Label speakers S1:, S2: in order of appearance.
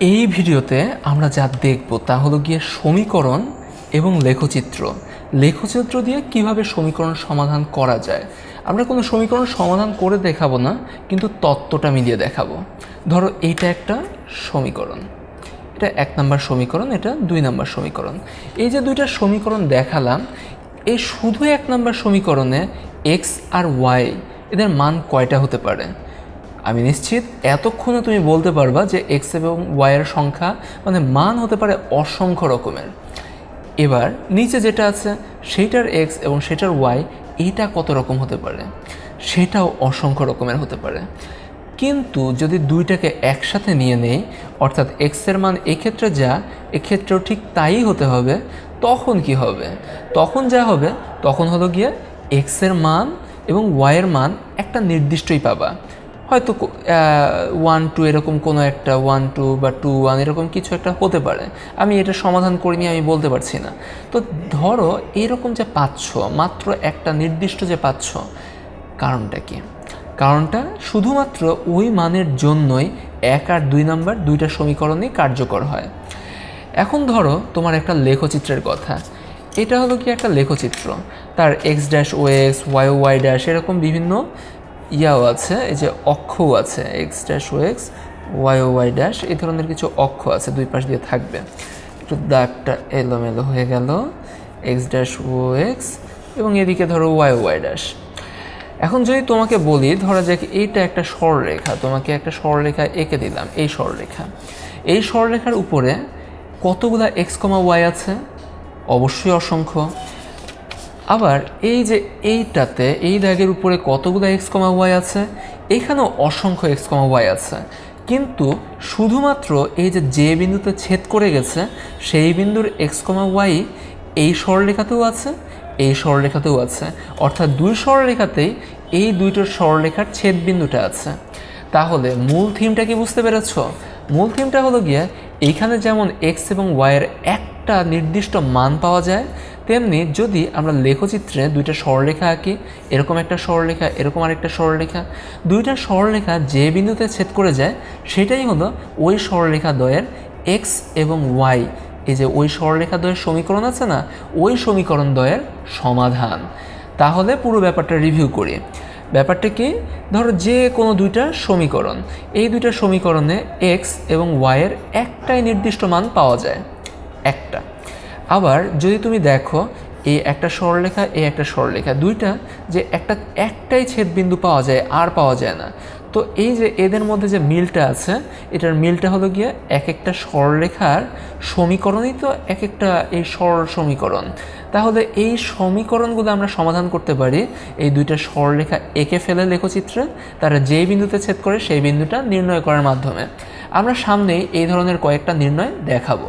S1: এই ভিডিওতে আমরা যা দেখব তা হলো গিয়ে সমীকরণ এবং লেখচিত্র। লেখচিত্র দিয়ে কীভাবে সমীকরণ সমাধান করা যায়। আমরা কোনো সমীকরণ সমাধান করে দেখাবো না, কিন্তু তত্ত্বটা মিলিয়ে দেখাবো। ধরো এইটা একটা সমীকরণ। এটা এক নম্বর সমীকরণ, এটা দুই নম্বর সমীকরণ। এই যে দুইটা সমীকরণ দেখালাম, এই শুধু এক নম্বর সমীকরণে এক্স আর ওয়াই এদের মান কয়টা হতে পারে? আমি নিশ্চিত এতক্ষণে তুমি বলতে পারবা যে এক্স এবং ওয়াইয়ের সংখ্যা মানে মান হতে পারে অসংখ্য রকমের। এবার নিচে যেটা আছে সেইটার এক্স এবং সেটার ওয়াই এটা কত রকম হতে পারে? সেটাও অসংখ্য রকমের হতে পারে। কিন্তু যদি দুইটাকে একসাথে নিয়ে নেই, অর্থাৎ এক্সের মান এক্ষেত্রে যা, এক্ষেত্রেও ঠিক তাই হতে হবে, তখন কি হবে? তখন যা হবে, তখন হলো গিয়ে এক্সের মান এবং ওয়াইয়ের মান একটা নির্দিষ্টই পাবা। হয়তো ওয়ান টু এরকম কোনো একটা ওয়ান টু বা টু ওয়ান এরকম কিছু একটা হতে পারে। আমি এটা সমাধান করিনি, আমি বলতে পারছি না। তো ধরো এরকম যে পাচ্ছ, মাত্র একটা নির্দিষ্ট যে পাচ্ছ, কারণটা কি? কারণটা শুধুমাত্র ওই মানের জন্যই এক আর দুই নাম্বার দুইটা সমীকরণই কার্যকর হয়। এখন ধরো তোমার একটা লেখচিত্রের কথা। এটা হলো কি একটা লেখচিত্র? তার এক্স ড্যাশ ও এক্স ওয়াই ওয়াই ড্যাশ এরকম বিভিন্ন ইয়াও আছে, এই যে অক্ষও আছে এক্স ড্যাশ ও এক্স ওয়াই ও ওয়াই ড্যাশ এই ধরনের কিছু অক্ষ আছে দুই পাশ দিয়ে থাকবে। একটু দাগটা এলোমেলো হয়ে গেল এক্স ড্যাশ ও এক্স এবং এদিকে ধরো ওয়াই ওয়াই ড্যাশ এখন যদি তোমাকে বলি, ধরা যাক এইটা একটা সরলরেখা, তোমাকে একটা সরলরেখা এঁকে দিলাম, এই সরলরেখা। এই সরলরেখার উপরে কতগুলা এক্স কমা ওয়াই আছে? অবশ্যই অসংখ্য। আবার এই যে এইটাতে, এই দাগের উপরে কতগুলো এক্স কমা ওয়াই আছে? এখানেও অসংখ্য এক্স কমা ওয়াই আছে। কিন্তু শুধুমাত্র এই যে যে বিন্দুতে ছেদ করে গেছে, সেই বিন্দুর এক্স কমা ওয়াই এই সরলরেখাতেও আছে, এই সরলরেখাতেও আছে। অর্থাৎ দুই সরলরেখাতেই এই দুইটো সরলরেখার ছেদ বিন্দুটা আছে। তাহলে মূল থিমটা কি বুঝতে পেরেছ? মূল থিমটা হলো গিয়ে এইখানে যেমন এক্স এবং ওয়াইয়ের একটা নির্দিষ্ট মান পাওয়া যায় তেমনি যদি আমরা লেখচিত্রে দুইটা সরলরেখা আঁকি, এরকম একটা সরলরেখা, এরকম আরেকটা সরলরেখা, দুইটা সরলরেখা যে বিন্দুতে ছেদ করে যায়, সেটাই হলো ওই সরলরেখা দ্বয়ের এক্স এবং ওয়াই এই যে ওই সরলরেখা দ্বয়ের সমীকরণ আছে না, ওই সমীকরণ দ্বয়ের সমাধান। তাহলে পুরো ব্যাপারটা রিভিউ করি। ব্যাপারটা কি? ধরো যে কোনো দুইটা সমীকরণ, এই দুইটা সমীকরণে এক্স এবং ওয়াইয়ের একটাই নির্দিষ্ট মান পাওয়া যায়, একটা। আবার যদি তুমি দেখো এই একটা সরলরেখা এই একটা সরলরেখা, দুইটা যে একটা, একটাই ছেদবিন্দু পাওয়া যায়, আর পাওয়া যায় না। তো এই যে এদের মধ্যে যে মিলটা আছে, এটার মিলটা হলো গিয়ে এক একটা সরলরেখার সমীকরণই তো এক একটা এই সরল সমীকরণ। তাহলে এই সমীকরণগুলো আমরা সমাধান করতে পারি, এই দুইটা সরলরেখা এঁকে ফেলে লেখচিত্রে, তারা যেই বিন্দুতে ছেদ করে সেই বিন্দুটা নির্ণয় করার মাধ্যমে। আমরা সামনেই এই ধরনের কয়েকটা নির্ণয় দেখাবো।